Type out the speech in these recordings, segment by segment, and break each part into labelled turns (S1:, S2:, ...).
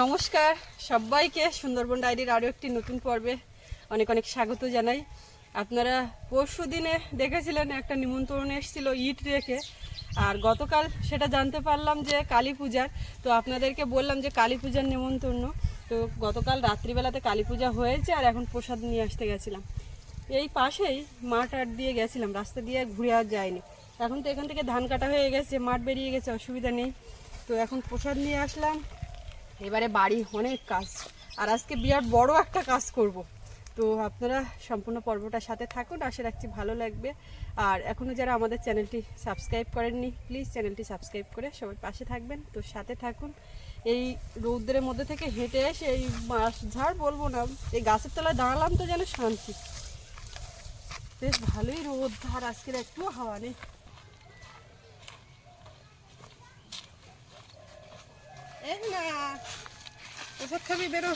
S1: নমস্কার, সবাইকে সুন্দরবন ডায়েরির আরও একটি নতুন পর্বে অনেক অনেক স্বাগত জানাই। আপনারা পরশু দিনে দেখেছিলেন একটা নিমন্ত্রণ এসেছিল ইট রেখে, আর গতকাল সেটা জানতে পারলাম যে কালী পূজার। তো আপনাদেরকে বললাম যে কালী পূজার নিমন্ত্রণ, তো গতকাল রাত্রিবেলাতে কালী পূজা হয়েছে আর এখন প্রসাদ নিয়ে আসতে গেছিলাম। এই পাশেই মাঠ আট দিয়ে গেছিলাম, রাস্তা দিয়ে ঘুরে আর যায়নি এখন তো এখান থেকে ধান কাটা হয়ে গেছে, মাঠ বেরিয়ে গেছে, অসুবিধা নেই। তো এখন প্রসাদ নিয়ে আসলাম এবারে বাড়ি অনেক কাজ। আর আজকে বিরাট বড় একটা কাজ করব। তো আপনারা সম্পূর্ণ পর্বটার সাথে থাকুন, আশা রাখছি ভালো লাগবে। আর এখনও যারা আমাদের চ্যানেলটি সাবস্ক্রাইব করেননি, প্লিজ চ্যানেলটি সাবস্ক্রাইব করে সবাই পাশে থাকবেন। তো সাথে থাকুন। এই রৌদ্রের মধ্যে থেকে হেঁটে এসে এই মাছ ঝাড় বলব না, এই গাছের তলায় দাঁড়ালাম তো যেন শান্তি। বেশ ভালোই রোদ, আর আজকের একটু হাওয়া নেই। এই না ওষুধ খাবি বেরো।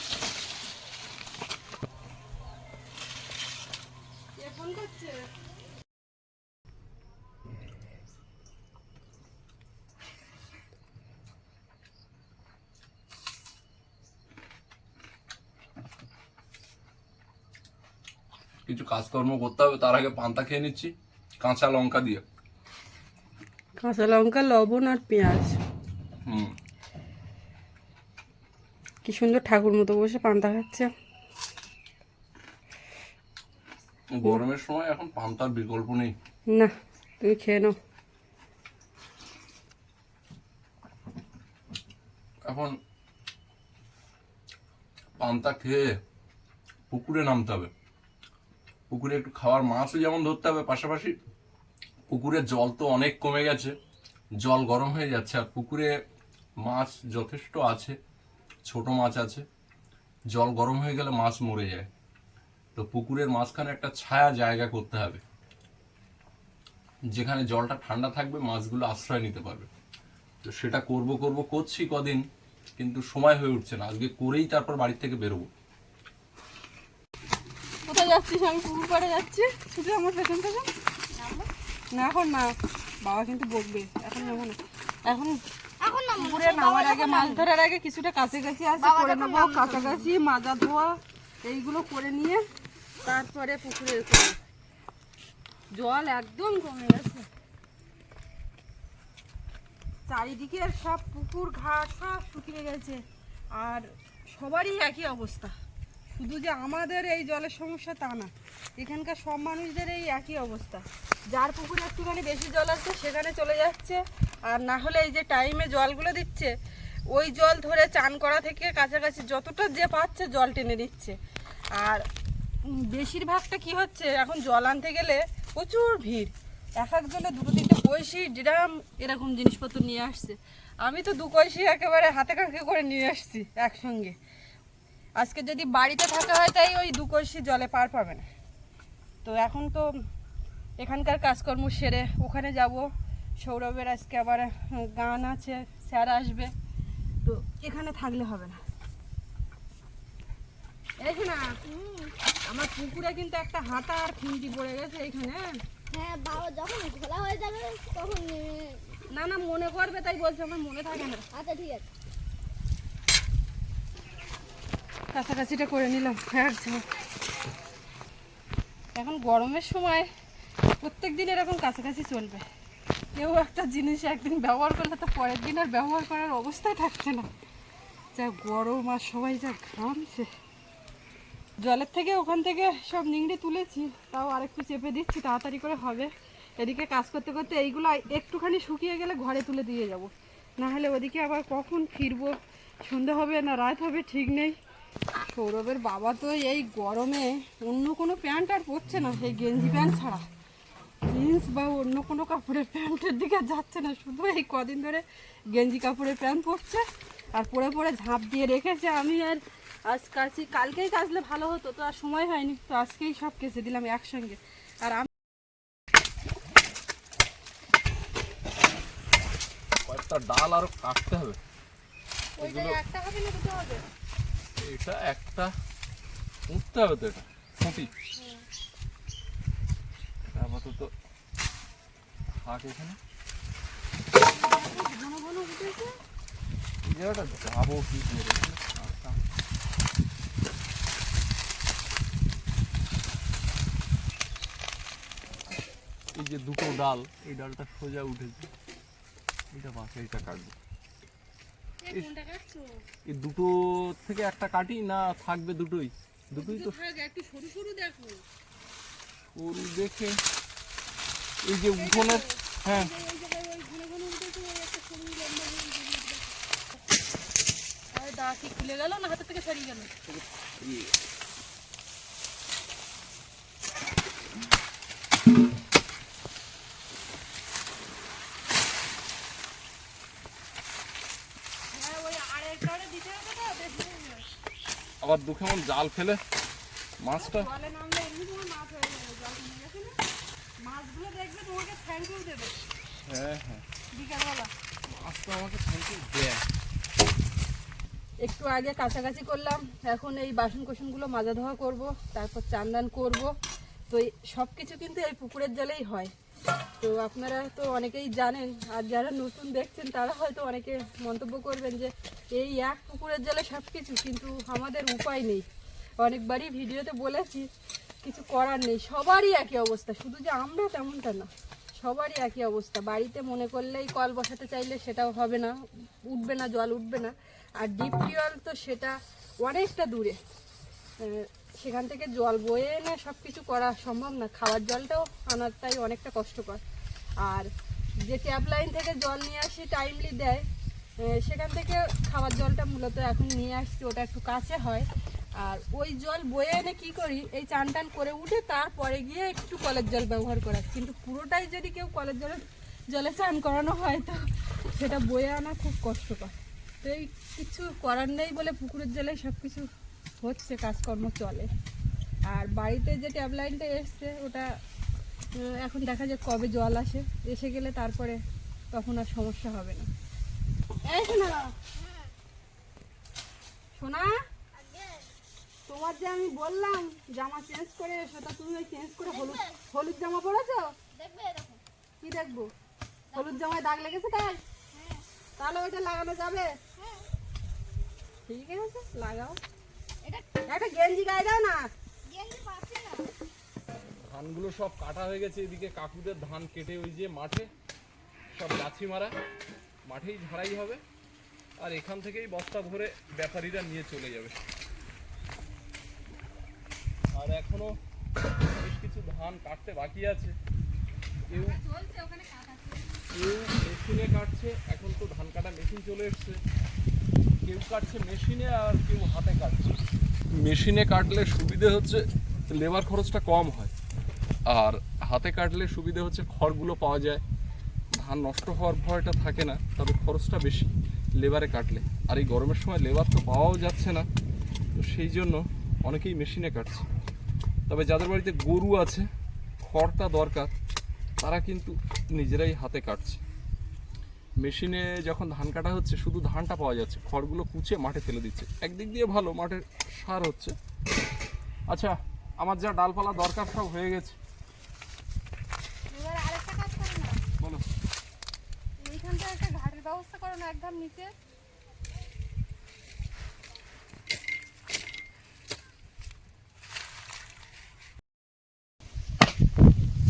S1: ফোন করছে?
S2: কিছু কাজকর্ম করতে হবে তার আগে পান্তা খেয়ে নিচ্ছি কাঁচা লঙ্কা দিয়ে।
S1: কাঁচা লঙ্কা লবণ আর পেঁয়াজ।
S2: হুম।
S1: কি সুন্দর ঠাকুর মতো বসে পান্তা খাচ্ছে।
S2: গরমের সময় এখন পান্তার বিকল্প নেই।
S1: না তুমি খেয়ে নাও।
S2: এখন পান্তা খেয়ে পুকুরে নামতে হবে। পুকুরে একটু খাওয়ার মাছও যেমন ধরতে হবে পাশাপাশি পুকুরের জল তো অনেক কমে গেছে জল গরম হয়ে যাচ্ছে আর পুকুরে মাছ যথেষ্ট আছে। ছোট মাছ আছে। জল গরম হয়ে গেলে মাছ মরে যায়। তো পুকুরের মাঝখানে একটা ছায়া জায়গা করতে হবে। যেখানে জলটা ঠান্ডা থাকবে মাছগুলো আশ্রয় নিতে পারবে। তো সেটা করব করব করছি কদিন কিন্তু সময় হয়ে উঠছে না। আজকে করেই তারপর বাড়ি থেকে বেরোবো।
S1: কোথায় যাচ্ছিস? আমি পুকুর পাড়ে যাচ্ছি। শুধু আমার পেছন পেছন না এখন না। বাবা কিন্তু বকবে। এখন নেব না। এখন
S3: এখন না
S1: পুকুরে নামার আগে মাছ ধরার আগে কিছুটা কাছাকাছি আছে করে নেব কাছাকাছি মাজা ধোয়া এইগুলো করে নিয়ে তারপরে পুকুরে জল একদম কমে গেছে। চারিদিকে সব পুকুর ঘাট সব শুকিয়ে গেছে আর সবারই একই অবস্থা। শুধু যে আমাদের এই জলের সমস্যা তা না, এখানকার সব মানুষদের এই একই অবস্থা। যার পুকুরে একটুখানি বেশি জল আছে, সেখানে চলে যাচ্ছে। আর না হলে এই যে টাইমে জলগুলো দিচ্ছে, ওই জল ধরে চান করা থেকে কাছাকাছি যতটা যে পাচ্ছে জল টেনে দিচ্ছে আর বেশিরভাগটা কি হচ্ছে, এখন জল আনতে গেলে প্রচুর ভিড়। এক একজনে দুটো তিনটে কলসি ড্রাম, এরকম জিনিসপত্র নিয়ে আসছে। আমি তো দু কলসি একেবারে হাতে কাঁকে করে নিয়ে আসছি একসঙ্গে। আজকে যদি বাড়িতে থাকা হয় তাই ওই দু কলসি জলে পার পাবে না। তো এখন তো এখানকার কাজকর্ম সেরে ওখানে যাব। সৌরভের আজকে আবার গান আছে স্যার আসবে। তো এখানে থাকলে হবে না। এই না আমার পুকুরে কিন্তু একটা হাতা আর খুঁটি পড়ে গেছে এখানে।
S3: হ্যাঁ বাবা যখন হয়ে যাবে তখন
S1: না। না মনে করবে তাই বলছে আমার মনে থাকে না।
S3: আচ্ছা ঠিক আছে।
S1: কাছাকাছিটা করে নিলাম হ্যাঁ। এখন গরমের সময় প্রত্যেক দিন এরকম কাছাকাছি চলবে। কেউ একটা জিনিস একদিন ব্যবহার করলে তো পরের দিন আর ব্যবহার করার অবস্থায় থাকছে না। যা গরম আর সবাই যা ঘামছে। জলের থেকে ওখান থেকে সব নিংড়ে তুলেছি, তাও আরেকটু চেপে দিচ্ছি, তাড়াতাড়ি করে হবে। এদিকে কাজ করতে করতে এইগুলো একটুখানি শুকিয়ে গেলে ঘরে তুলে দিয়ে যাব। না হলে ওদিকে আবার কখন ফিরবো, সন্ধে হবে না রাত হবে, ঠিক নেই। সৌরভের বাবা তো এই গরমে অন্য কোনো প্যান্ট আর পরছে না এই গেঞ্জি প্যান্ট ছাড়া। জিন্স বা অন্য কোনো কাপড়ের প্যান্টের দিকে যাচ্ছে না শুধু এই কদিন ধরে গেঞ্জি কাপড়ের প্যান্ট পরছে আর পরে পরে ঝাঁপ দিয়ে রেখেছে। আমি আর আজ কাছি কালকেই কাচলে ভালো হতো তো আর সময় হয়নি তো আজকেই সব কেচে দিলাম একসঙ্গে। আর আমি
S2: ডাল আরও কাটতে হবে।
S1: একটা হবে না দুটো হবে?
S2: এটা একটা উঠতে হবে তো এটা, খুঁটি। আপাতত থাক এখানে। জায়গাটা যাব কি করে। এই যে দুটো ডাল, এই ডালটা সোজা উঠেছে। এটা বাঁচা এটা কাটবে। এই দুটো থেকে একটা কাটি না থাকবে দুটোই? দুটোই তো
S1: একটু সরু সরু দেখো।
S2: ফুল দেখে। এই যে উঠোনের হ্যাঁ।
S1: দা কি খুলে গেল না হাতের থেকে সরিয়ে গেল?
S2: আবার দু কেমন জাল ফেলে মাছটা।
S1: হয়ে
S2: হ্যাঁ মাছটা আমাকে থ্যাংক ইউ দেয়।
S1: একটু আগে কাছাকাছি করলাম এখন এই বাসন কোসনগুলো মাজা ধোয়া করব তারপর চান্দান করব। তো সব কিছু কিন্তু এই পুকুরের জলেই হয়। তো আপনারা তো অনেকেই জানেন, আর যারা নতুন দেখছেন, তারা হয়তো অনেকে মন্তব্য করবেন যে, এই এক পুকুরের জলে সব কিছু কিন্তু আমাদের উপায় নেই। অনেকবারই ভিডিওতে বলেছি, কিছু করার নেই। সবারই একই অবস্থা, শুধু যে আমরা তেমনটা না, সবারই একই অবস্থা। বাড়িতে মনে করলেই কল বসাতে চাইলে সেটাও হবে না, উঠবে না, জল উঠবে না। আর ডিপ টিউবওয়েল তো সেটা অনেকটা দূরে। সেখান থেকে জল বয়ে এনে সব কিছু করা সম্ভব না। খাওয়ার জলটাও আনারটাই অনেকটা কষ্টকর। আর যে ট্যাপ লাইন থেকে জল নিয়ে আসি টাইমলি দেয় সেখান থেকে খাওয়ার জলটা মূলত এখন নিয়ে আসছি, ওটা একটু কাছে হয়। আর ওই জল বয়ে এনে কি করি, এই চান টান করে উঠে তারপরে গিয়ে একটু কলের জল ব্যবহার করা। কিন্তু পুরোটাই যদি কেউ কলের জলে জলে চান করানো হয়, তো সেটা বয়ে আনা খুব কষ্টকর। তো এই কিছু করার নেই বলে পুকুরের জলে সব কিছু হচ্ছে কাজকর্ম চলে। আর বাড়িতে যে ট্যাব লাইনটা এসছে ওটা এখন দেখা যাক কবে জল আসে। এসে গেলে তারপরে তখন আর সমস্যা হবে না। এই শোনা শোনা? তোমার যে আমি বললাম জামা চেঞ্জ করে এসো তা তুমি ওই চেঞ্জ করে হলুদ হলুদ জামা পরেছো? কি দেখব? হলুদ জামায় দাগ লেগেছে তাই? তাহলে ওইটা লাগানো যাবে?
S3: হ্যাঁ।
S1: ঠিক আছে লাগাও। একটা গেঞ্জি গায়ে দাও না।
S3: গেঞ্জি পাচ্ছি না।
S2: ধানগুলো সব কাটা হয়ে গেছে এদিকে কাকুদের ধান কেটে ওই যে মাঠে সব গাছি মারা মাঠেই ঝাড়াই হবে। আর এখান থেকেই বস্তা ভরে ব্যাপারীরা নিয়ে চলে যাবে। আর এখনও বেশ কিছু ধান কাটতে বাকি আছে। কেউ কেউ মেশিনে কাটছে এখন তো ধান কাটা মেশিন চলে এসছে। কেউ কাটছে মেশিনে আর কেউ হাতে কাটছে। মেশিনে কাটলে সুবিধে হচ্ছে লেবার খরচটা কম হয়। আর হাতে কাটলে সুবিধে হচ্ছে খড়গুলো পাওয়া যায়। ধান নষ্ট হওয়ার ভয়টা থাকে না, তবে খরচটা বেশি লেবারে কাটলে। আর এই গরমের সময় লেবার তো পাওয়াও যাচ্ছে না, তো সেই জন্য অনেকেই মেশিনে কাটছে। তবে যাদের বাড়িতে গরু আছে, খড়টা দরকার, তারা কিন্তু নিজেরাই হাতে কাটছে। মেশিনে যখন ধান কাটা হচ্ছে শুধু ধানটা পাওয়া যাচ্ছে। খড়গুলো কুচে মাঠে ফেলে দিচ্ছে। একদিক দিয়ে ভালো মাঠের সার হচ্ছে। আচ্ছা আমার যা ডালপালা দরকার সব হয়ে গেছে। বলো।
S3: এইখানটা একটা ঘাটের ব্যবস্থা করো না একদম নিচে।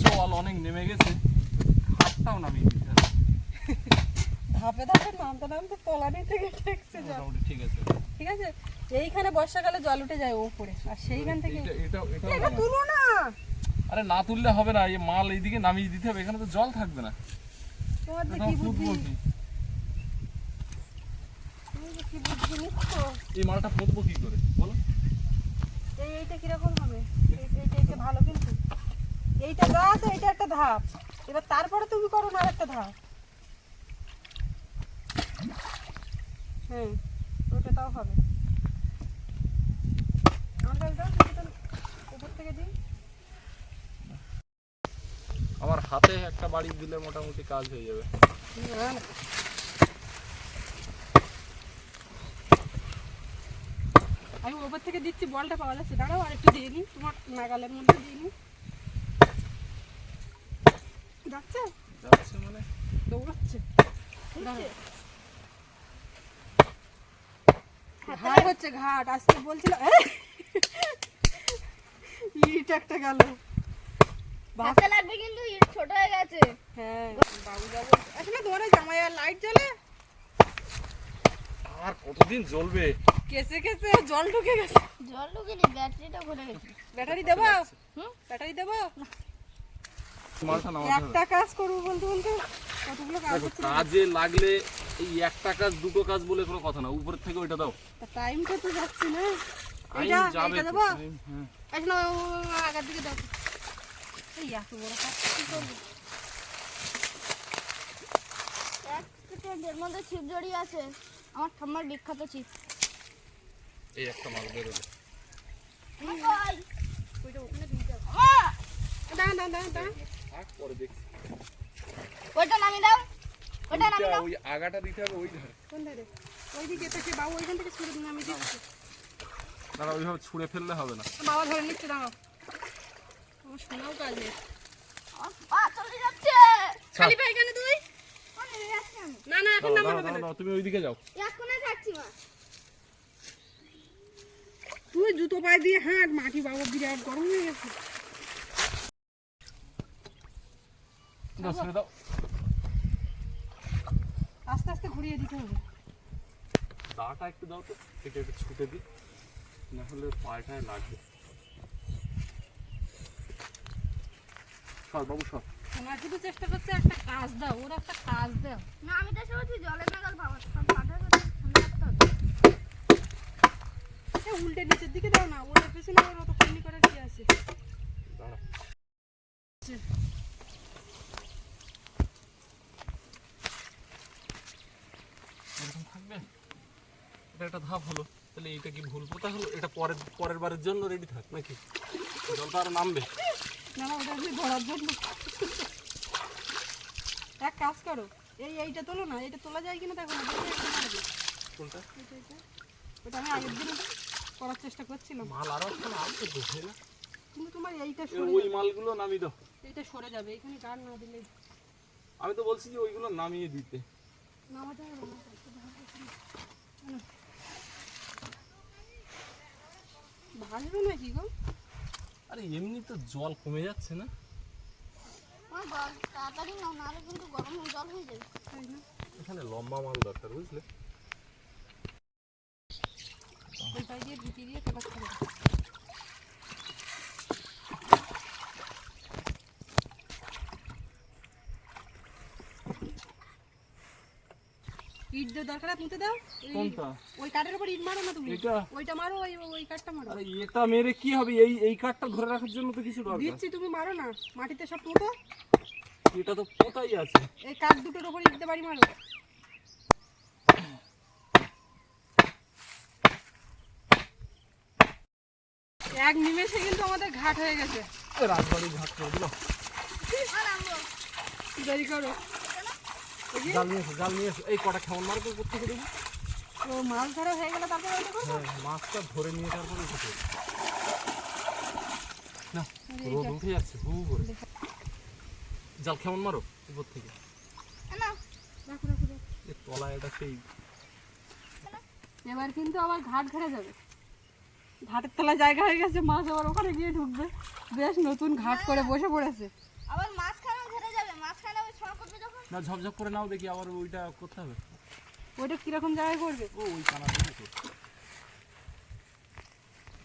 S2: জল অনেক নেমে গেছে হাতটাও নামিয়ে দিতে হবে
S1: ধাপে ধাপে নামতে নামতে তলানি থেকে ঠেকছে
S2: ঠিক আছে।
S1: ঠিক আছে? এইখানে বর্ষাকালে জল উঠে যায় ওপরে আর সেইখান থেকে
S2: এটা এটা।
S1: তুলো না!
S2: আরে না তুললে হবে না এই মাল এইদিকে নামিয়ে দিতে হবে এখানে তো জল থাকবে না।
S1: তোমার যে কি বুদ্ধি?
S2: এই মালটা ফুটবো কি করে? বলো।
S1: এই এইটা কীরকম হবে? এই- এইটা এইটা ভালো কিন্তু। এইটা গাছ এইটা একটা ধাপ। এবার তারপরে তুমি করো না একটা ধাপ। হ্যাঁ ওটা তাও হবে। আমার
S2: হাতে একটা বাড়ি দিলে মোটামুটি কাজ হয়ে যাবে।
S1: আমি ওপর থেকে দিচ্ছি বলটা পাওয়া যাচ্ছে। দাঁড়াও আর একটু দিয়ে নিই তোমার নাগালের মধ্যে দিয়ে নিই যাচ্ছে?
S2: যাচ্ছে মানে?
S1: দৌড়াচ্ছে দাঁড়াও। ঘাট হচ্ছে ঘাট আজকে বলছিল ইট একটা গেল।
S3: লাগবে কিন্তু ইট ছোট হয়ে গেছে।
S1: হ্যাঁ। বাবু আসলে তোমার জামাই আর লাইট জ্বলে?
S2: আর কতদিন জ্বলবে?
S1: কেসে কেসে জল ঢুকে গেছে।
S3: জল ঢুকিনি ব্যাটারিটা ভরে গেছে।
S1: ব্যাটারি দেবো?
S3: হুম?
S1: ব্যাটারি দেবো? একটা কাজ করব বলতে বলতে। কাজ
S2: লাগলে এই একটা কাজ দুটো কাজ বলে কোনো কথা না উপরের থেকে ওইটা দাও।
S1: টাইমটা তো যাচ্ছে না। এইটা এইটা দেবো?
S2: হ্যাঁ।
S1: আগের দিকে দাও। এই এত বড় কাজ কি করব?
S3: এক সেকেন্ডের মধ্যে ছিপ জড়িয়ে আছে। আমার ঠাম্মার বিখ্যাত ছিপ।
S2: এই একটা বেরোলো
S3: ওই,
S1: ওইটা ওখানে দিয়ে দাও। দাঁড়া দাঁড়া দাঁড়া।
S2: পরে দেখছি।
S3: ওইটা নামিয়ে দাও। ওইটা নামিয়ে দাও।
S2: ওই আগাটা দিতে হবে ওই ধারে।
S1: কোন ধারে ওইদিকে তো সে বাবু ওইখান থেকে ছুড়ে দিচ্ছি।
S2: দাঁড়া ওইভাবে ছুঁড়ে ফেললে হবে না।
S1: বাবা ধরে নিচ্ছে দাঁড়াও। আমার শোনাও কাজ
S3: চলে যাচ্ছে।
S1: খালি তুই? না না এখন
S2: দাঁড়াও,
S1: হবে না
S2: তুমি ওইদিকে যাও।
S3: এক থাকছি মা।
S1: তুই জুতো পায়ে দিয়ে হাঁট মাটি বাবু বিরাট গরম হয়ে গেছে।
S2: দাও ছেড়ে দাও।
S1: আস্তে আস্তে ঘুরিয়ে দিতে হবে।
S2: দাটা একটু দাও তো এটা একটু ছুটে দিই না হলে পায়টায় লাগবে। সর বাবু সর।
S1: ওনার শুধু চেষ্টা করছে একটা কাজ দাও ওর একটা কাজ দাও।
S3: না আমি তো বলছি জলের নাগাল পাবো
S1: উল্টে নিচের দিকে দাও না ওটার পেছনে ওর অত কর্মি করার কি আছে?
S2: দাঁড়া। থাকবে এটা একটা ধাপ হলো তাহলে এইটা কি ভুল? পোতা হলো এটা পরের পরের বারের জন্য রেডি থাক নাকি? জলটা আরও নামবে।
S1: না না ওটা ধরার জন্য। এক কাজ করো এই এইটা তোলো না এটা তোলা যায় কিনা দেখো না দেখো।
S2: কোনটা?
S1: এটা, এটা। ওটা আমি আগের দিন করার চেষ্টা করছিলাম।
S2: মাল আরও একটা আছে তো তাই না?
S1: কিন্তু তোমার এইটা সরে
S2: ওই মালগুলো নামিয়ে দাও।
S1: এইটা সরে যাবে এখানে গান না দিলে।
S2: আমি তো বলছি যে ওইগুলো নামিয়ে দিতে।
S1: নামাতে হবে না। ভাসবে নাকি গো?
S2: আরে এমনি তো জল কমে যাচ্ছে না।
S3: তাড়াতাড়ি নাও নাহলে কিন্তু গরম জল হয়ে যাবে।
S2: এখানে লম্বা মাল দরকার বুঝলে?
S1: দিয়ে ঢুকিয়ে দিয়ে তোলাতে হবে ইট দিয়ে দরকার আছে, মুতে দাও।
S2: কোনটা?
S1: ওই কাঠের উপর ইট মারো না তুমি।
S2: এটা?
S1: ওইটা মারো ওই ওই কাঠটা মারো।
S2: আরে এটা মেরে কি হবে? এই এই কাঠটা ধরে রাখার জন্য তো কিছু দরকার।
S1: দিচ্ছি তুমি মারো না। মাটিতে সব পুঁতো।
S2: এটা তো পোতাই আছে।
S1: এই কাঠ দুটোর উপর ইট দিয়ে বাড়ি মারো। এক নিমেষে কিন্তু আমাদের ঘাট হয়ে গেছে।
S2: রাজবাড়ি ঘাট করে দিল।
S1: দেরি করো।
S2: জাল নিয়ে এসো জাল নিয়ে এসো। এই কটা খেমন মারবে কোথেকে দেখি।
S1: ও মাছ ধরা হয়ে গেলে তারপরে ওইটা করব?
S2: হ্যাঁ মাছটা ধরে নিয়ে তারপরে উঠে না রোদ উঠে যাচ্ছে হু করে। জাল কেমন মারো উপর থেকে।
S3: না
S1: রাখো রাখো রাখো।
S2: এ তলায় এটা সেই।
S1: এবার কিন্তু আবার ঘাট ঘেরে যাবে। ঘাটের তলায় জায়গা হয়ে গেছে মাছ আবার ওখানে গিয়ে ঢুকবে। বেশ নতুন ঘাট করে বসে পড়েছে।
S3: আবার মাঝখানে ঘেরে যাবে মাঝখানে ওই ছড় করবে যখন
S2: না ঝপঝপ করে নাও দেখি আবার ওইটা করতে হবে।
S1: ওইটা কীরকম জায়গায় করবে?
S2: ও ওই কানা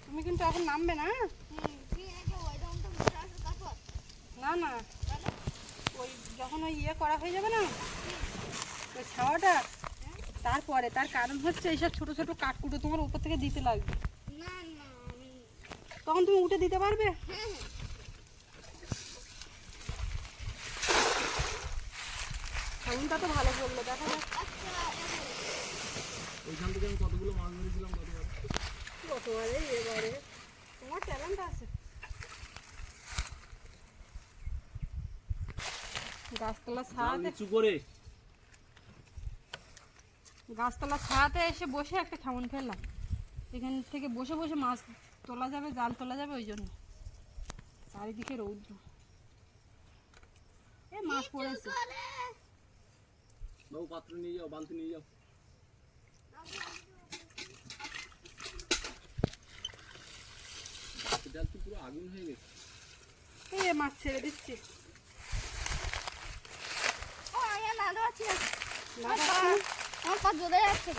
S1: তুমি কিন্তু এখন নামবে না
S3: হুম, কি নাকি ওই দাম তো মুখে আসে তারপর?
S1: না না। ওই যখন ওই ইয়ে করা হয়ে যাবে না ওই ছাওয়াটা তারপরে তার কারণ হচ্ছে এইসব ছোট ছোট কাঠকুটো তোমার উপর থেকে দিতে লাগবে।
S3: না না আমি
S1: তখন তুমি উঠে দিতে পারবে?
S3: হ্যাঁ।
S1: সাউন্ডটা তো ভালো করল দেখা যাক।
S2: ওইখান থেকে আমি কতগুলো মাছ ধরেছিলাম কতবার
S1: কতবারে এবারে। তোমার ট্যালেন্ট আছে। গাছতলা ছায়াতে
S2: করে।
S1: গাছতলা ছায়াতে এসে বসে একটা খেমন ফেললাম এখান থেকে বসে বসে মাছ তোলা যাবে জাল তোলা যাবে ওই জন্য। চারিদিকে রৌদ্র। এ মাছ পড়েছে।
S2: বাবু পাত্র নিয়ে যাও বালতি নিয়ে যাও। জাল তো পুরো আগুন হয়ে গেছে।
S1: এই মাছ ছেড়ে দিচ্ছি।
S3: ও পারছি না
S1: না
S3: আমার পা- আমার পা জোরে যাচ্ছে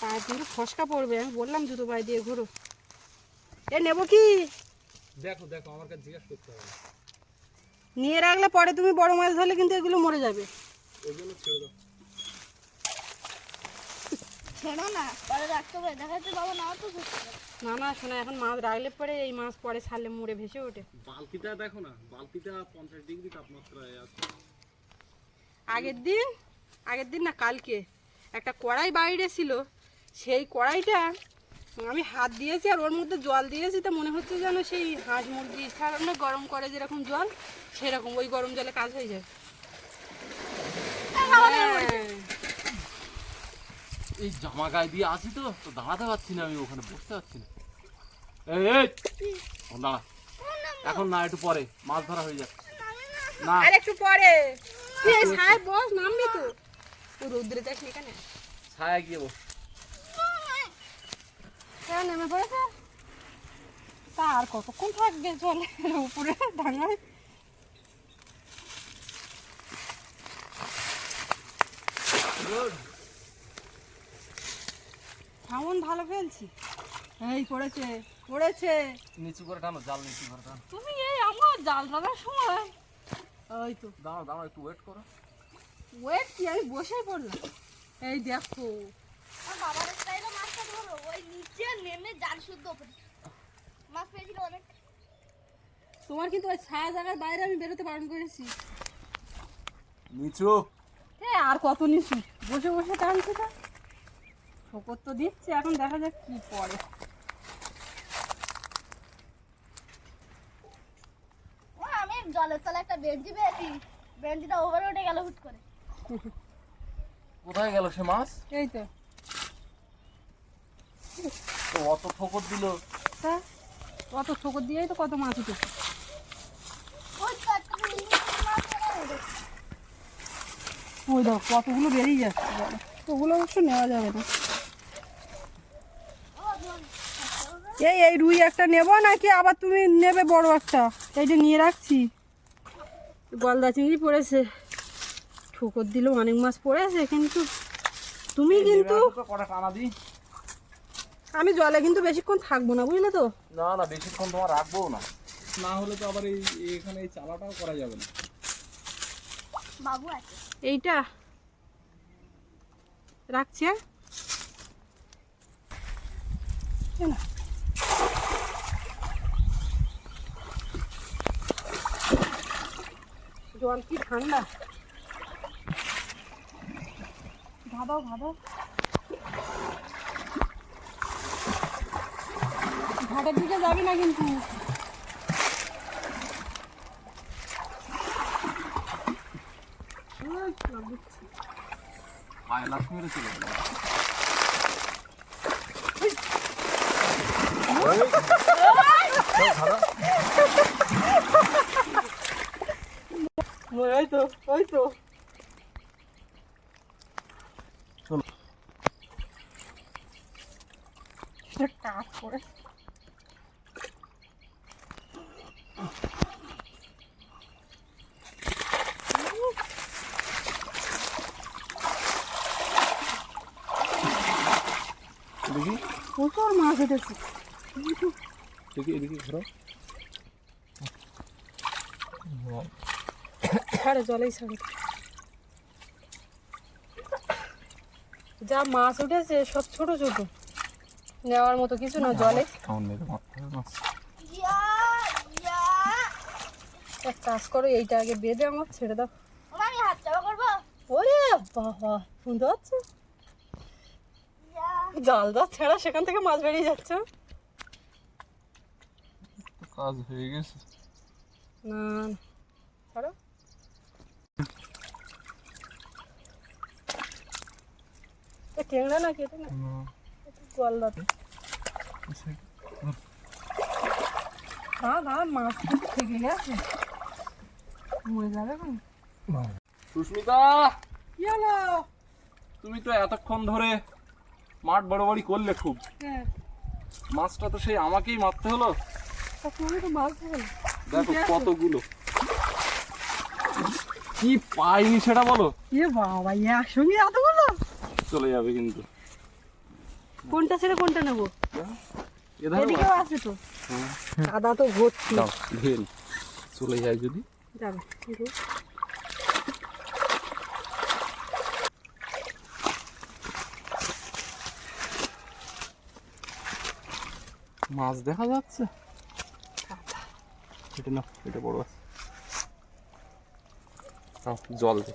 S1: পা দুটো ফসকা পড়বে আমি বললাম জুতো পায়ে দিয়ে ঘুরো। এ নেব কি?
S2: দেখো দেখো আমার কাছে জিজ্ঞাসা করতে হবে।
S1: নিয়ে রাখলে পরে তুমি বড় মাছ ধরলে কিন্তু এগুলো মরে যাবে।
S2: ওই জন্য ছেড়ে দাও।
S3: ছেড়ো না পরে রাখতে হবে দেখা বাবা নাও তো
S1: না না শোনা এখন মাছ রাখলে পরে এই মাছ পরে ছাড়লে মরে ভেসে ওঠে।
S2: বালতিটা দেখো না বালতিটা পঞ্চাশ ডিগ্রি তাপমাত্রায় আছে।
S1: আগের দিন আগের দিন না কালকে একটা কড়াই বাইরে ছিল সেই কড়াইটা আমি হাত দিয়েছি আর ওর মধ্যে জল দিয়েছি তো মনে হচ্ছে যেন সেই হাঁস মুরগি ছাড়ানো গরম করে যেরকম জল সেরকম ওই গরম জলে কাজ হয়ে যায়।
S2: এই জামা গায়ে দিয়ে আছি তো তো দাঁড়াতে পারছি না আমি ওখানে বসতে পারছি না। এই দাঁড়া। এখন না একটু পরে মাছ ধরা হয়ে না।
S1: আর একটু পরে। এই ছায় বস নামবি তো। তুই রৌদ্রে যাস এখানে।
S2: ছায়া গিয়ে বস।
S1: হ্যাঁ নেমে পড়েছে। তা আর কতক্ষণ থাকবে চলে? উপরে ডাঙায়। কেমন ভালো ফেলছি এই পড়েছে পড়েছে।
S2: নিচু করে টানো জাল নিচু করে টানো।
S1: তুমি এই আমার জাল ধরার সময়। ওই তো।
S2: দাঁড়াও দাঁড়াও একটু ওয়েট করো।
S1: ওয়েট কি? আমি বসেই পড়লাম। এই দেখো।
S3: আমার বাবার স্টাইলে মাছটা ধরো। ওই নিচে নেমে জাল শুদ্ধ করে মাছ পেয়েছিল অনেক।
S1: তোমার কিন্তু ওই ছায়া জায়গার বাইরে আমি বেরোতে বারণ করেছি।
S2: নিচু।
S1: হ্যাঁ আর কত নিচ্ছি? বসে বসে টানছে তো। ঠোকর তো দিচ্ছে এখন দেখা যাক কি পরে
S3: ও আমি জলের তলে একটা বেঞ্চি পেয়েছি। বেঞ্চিটা ওভারে উঠে গেল হুট করে।
S2: কোথায় গেল সে মাছ?
S1: এই তো।
S2: তো অত ঠোকর দিল।
S1: তা কত ঠোকর দিয়েই তো কত মাছ উঠেছে
S3: ওই তো একটা ইলিশ মাছ বের হলো।
S1: ওই দেখো কতগুলো বেরিয়ে যাচ্ছে। ওগুলো অবশ্য নেওয়া যাবে না। এই এই রুই একটা নেব নাকি? আবার তুমি নেবে বড় একটা? এইটা নিয়ে রাখছি। গলদা চিংড়ি পড়েছে। ঠোকর দিলেও অনেক মাছ পড়েছে কিন্তু তুমি কিন্তু আমি জলে কিন্তু বেশিক্ষণ থাকব না বুঝলে তো?
S2: না না বেশিক্ষণ তোমার রাখব না। না হলে তো আবার এই এখানে এই চালাটাও করা যাবে না।
S3: বাবু আছে।
S1: এইটা। রাখছি হ্যাঁ? জল কি ঠান্ডা? ভাদাও ভাদাও ঘাটের দিকে যাবি না কিন্তু ওই, লাফ দিচ্ছে।
S2: পায়ে লাফ মেরেছে
S1: ওই তো ওই তো
S2: চলো।
S1: এটা কাজ করে
S2: দেখি
S1: প্রচুর মাছ উঠেছে
S2: দেখি এদিকে ঘোরো
S1: ছাড়ে জলেই ছাড়ে। যা মাছ উঠেছে সব ছোট ছোট। নেওয়ার মতো কিছু না জলে।
S3: ইয়া ইয়া
S1: এক কাজ করো এইটা আগে বেঁধে আমার ছেড়ে দাও।
S3: ওমা, আমি হাত চাপা করব?
S1: ওরে বাবা শুনতে পাচ্ছ
S3: ইয়া
S1: জাল যা ছেড়া সেখান থেকে মাছ বেরিয়ে যাচ্ছে।
S2: কাজ হয়ে গেছে।
S1: না ছাড়ো। টেংরা এটা না? হ্যাঁ হ্যাঁ মাছ কিন্তু থেকে গেছে মরে যাবে
S2: সুস্মিতা!
S1: কি হলো?
S2: তুমি তো এতক্ষণ ধরে মাঠ বড় করলে খুব।
S1: হ্যাঁ।
S2: মাছটা তো সেই আমাকেই মারতে হলো।
S1: ধরে
S2: দেখো কতগুলো। কি পাইনি সেটা বলো।
S1: এ বাবা একসঙ্গে এতগুলো?
S2: চলে যাবে কিন্তু।
S1: কোনটা ছেড়ে কোনটা নেব? এদিকেও আছে তো। কাদা তো ভর্তি।
S2: চলে যায় যদি।
S1: যাবে।
S2: মাছ দেখা যাচ্ছে। এটা না এটা বড় আছে। জল দে।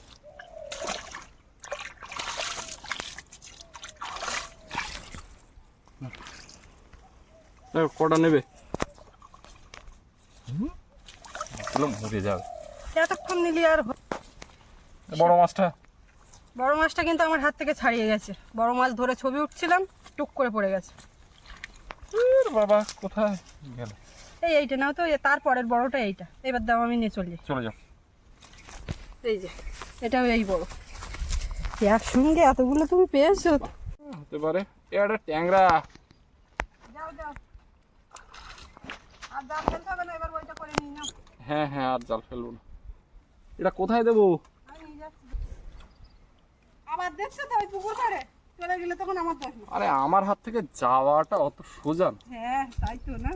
S2: কটা নেবে? মরে যাবে
S1: এতক্ষণ নিলি আর
S2: বড় মাছটা।
S1: বড় মাছটা কিন্তু আমার হাত থেকে ছাড়িয়ে গেছে। বড় মাছ ধরে ছবি উঠছিলাম টুক করে পড়ে গেছে।
S2: বাবা কোথায় গেল?
S1: এই এইটা নাও তো তারপরের বড়টা এইটা। এবার দাও আমি নিয়ে চলে। যাই
S2: চলে যাও।
S1: এই যে এটাও এই বড়। একসঙ্গে এতগুলো তুমি পেয়েছ
S2: হতে পারে। এ একটা ট্যাংরা।
S1: যাও যাও। আর জাল ফেলতে হবে না এবার ওইটা করে নিয়ে নাও।
S2: হ্যাঁ হ্যাঁ আর জাল ফেলব না। এটা কোথায় দেবো?
S1: আবার দেখছ তো ওই পুকুর পাড়ে চলে গেলে তখন আমার দোষ না
S2: আরে আমার হাত থেকে যাওয়াটা অত সোজা না।
S1: হ্যাঁ তাই তো না।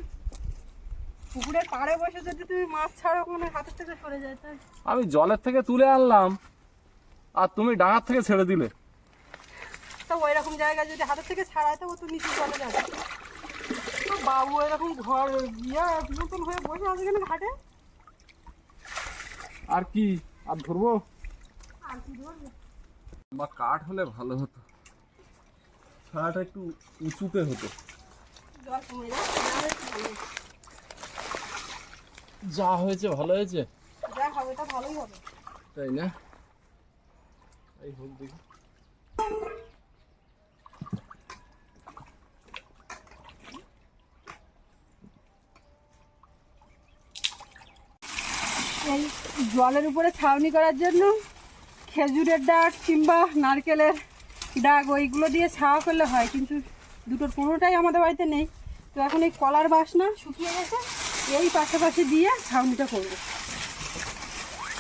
S1: পুকুরের পাড়ে বসে যদি তুমি মাছ ছাড়ো কোনো হাতের থেকে সরে যায় তাই।
S2: আমি জলের থেকে তুলে আনলাম আর তুমি ডাঙার থেকে ছেড়ে দিলে।
S1: তো ওই রকম জায়গায় যদি হাতের থেকে ছাড়ায় তো ও তো নিচে চলে যাবে। তো বাবু এরকম ঘর ইয়ে নতুন হয়ে বসে আছে কেন ঘাটে?
S2: আর কি আর ধরবো?
S1: আর কি ধরবে?
S2: বা কাঠ হলে ভালো হতো। ছাড়াটা একটু উঁচুতে হতো। যা হয়েছে, ভালো হয়েছে? তাই না? এই হোক দেখি।
S1: জলের উপরে ছাউনি করার জন্য খেজুরের ডাক কিংবা নারকেলের ডাক ওইগুলো দিয়ে ছাওয়া করলে হয়, কিন্তু দুটোর কোনোটাই আমাদের বাড়িতে নেই। তো এখন এই কলার বাসনা শুকিয়ে গেছে, এই পাশাপাশি দিয়ে ছাউনিটা করব।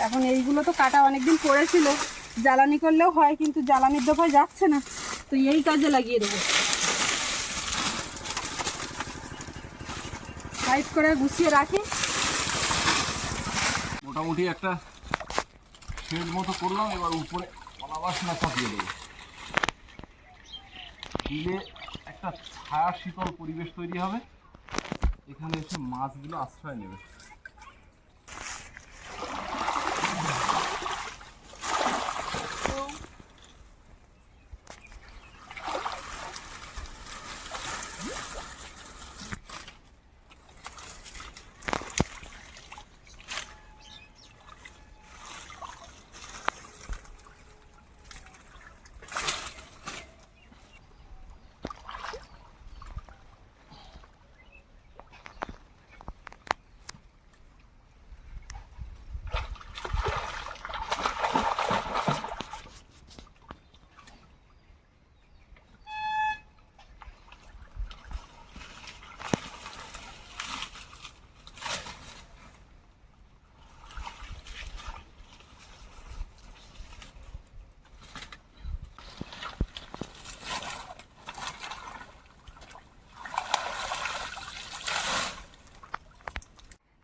S1: এখন এইগুলো তো কাটা অনেকদিন পড়েছিল, জ্বালানি করলেও হয়, কিন্তু জ্বালানির দোকায় যাচ্ছে না, তো এই কাজে লাগিয়ে দেবো। সাইড করে গুছিয়ে রাখি।
S2: মোটামুটি একটা শেড মতো করলাম, এবার উপরে কলা বাসনা চাপিয়ে দেবো। দিলে একটা ছায়া শীতল পরিবেশ তৈরি হবে। এখানে এসে মাছগুলো আশ্রয় নেবে।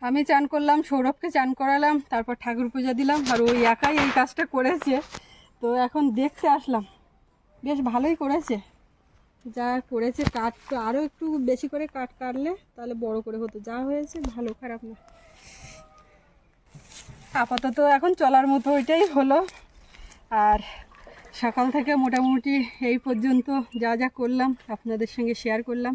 S1: আমি চান করলাম, সৌরভকে চান করালাম, তারপর ঠাকুর পূজা দিলাম, আর ওই একাই এই কাজটা করেছে। তো এখন দেখতে আসলাম। বেশ ভালোই করেছে। যা করেছে কাঠ তো আরও একটু বেশি করে কাঠ কাটলে তাহলে বড় করে হতো। যা হয়েছে ভালো, খারাপ না। আপাতত এখন চলার মতো ওইটাই হলো। আর সকাল থেকে মোটামুটি এই পর্যন্ত যা যা করলাম, আপনাদের সঙ্গে শেয়ার করলাম।